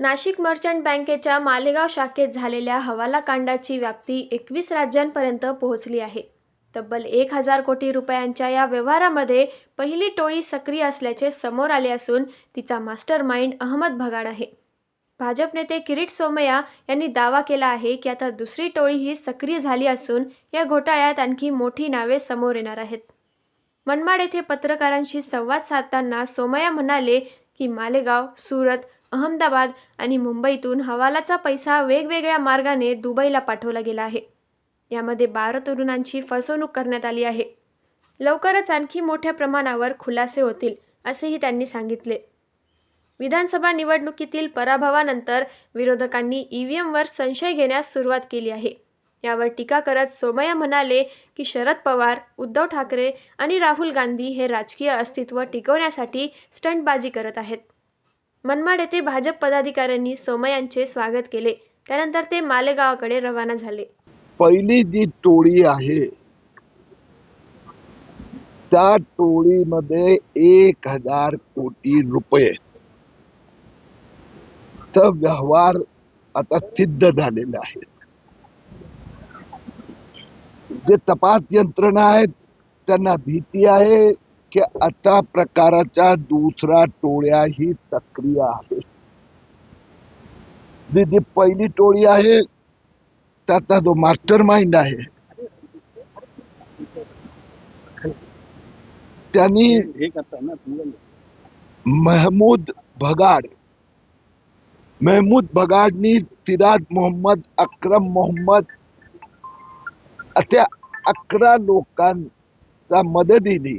Nashik merchant बँकेच्या मालेगाव शाखेत झालेल्या हवाला कांडाची व्याप्ती एकवीस राज्यांपर्यंत पोहोचली आहे. तब्बल एक हजार कोटी रुपयांच्या या व्यवहारामध्ये पहिली टोळी सक्रिय असल्याचे समोर आले असून तिचा मास्टर माइंड अहमद भगाड आहे. भाजप नेते किरीट सोमय्या यांनी दावा केला आहे की आता दुसरी टोळी ही सक्रिय झाली असून या घोटाळ्यात आणखी मोठी नावे समोर येणार आहेत. मनमाड येथे पत्रकारांशी संवाद साधताना सोमय्या म्हणाले की मालेगाव सुरत अहमदाबाद आणि मुंबईतून हवालाचा पैसा वेगवेगळ्या मार्गाने दुबईला पाठवला गेला आहे. यामध्ये बारा तरुणांची फसवणूक करण्यात आली आहे. लवकरच आणखी मोठ्या प्रमाणावर खुलासे होतील असेही त्यांनी सांगितले. विधानसभा निवडणुकीतील पराभवानंतर विरोधकांनी ई व्ही एमवर संशय घेण्यास सुरुवात केली आहे. यावर टीका करत सोमय्या म्हणाले की शरद पवार उद्धव ठाकरे आणि राहुल गांधी हे राजकीय अस्तित्व टिकवण्यासाठी स्टंटबाजी करत आहेत. मनमाड येथे भाजप पदाधिकाऱ्यांनी सोमय्यांचे स्वागत केले. त्यानंतर ते मालेगावाकडे रवाना झाले. पहिली जी टोळी आहे त्या टोळीमध्ये एक हजार कोटी रुपये. व्यवहार आता सिद्ध झालेले आहेत. जे तपास यंत्रणा आहेत त्यांना भीती आहे की आता प्रकाराच्या दुसरा टोळ्याही सक्रिय आहेत. जी जी पहिली टोळी आहे त्याचा जो मास्टर माइंड आहे त्यांनी महमूद भगाड महमूद भगाडनी सिराज मोहम्मद अक्रम मोहम्मद अशा अकरा लोकांच्या मदतीने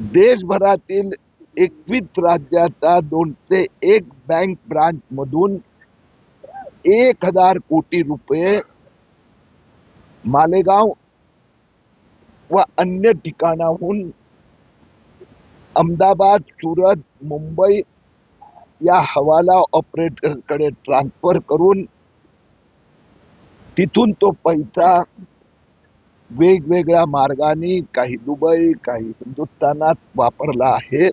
देशभरातील एकवीस राज्याचा दोनशे एक बँक ब्रांच मधून एक हजार कोटी रुपये मालेगाव व अन्य ठिकाणाहून अहमदाबाद सुरत मुंबई या हवाला ऑपरेटरकडे ट्रान्सफर करून तिथून तो पैसा वेगवेगळ्या मार्गाने काही दुबई काही हिंदुस्थानात वापरला आहे.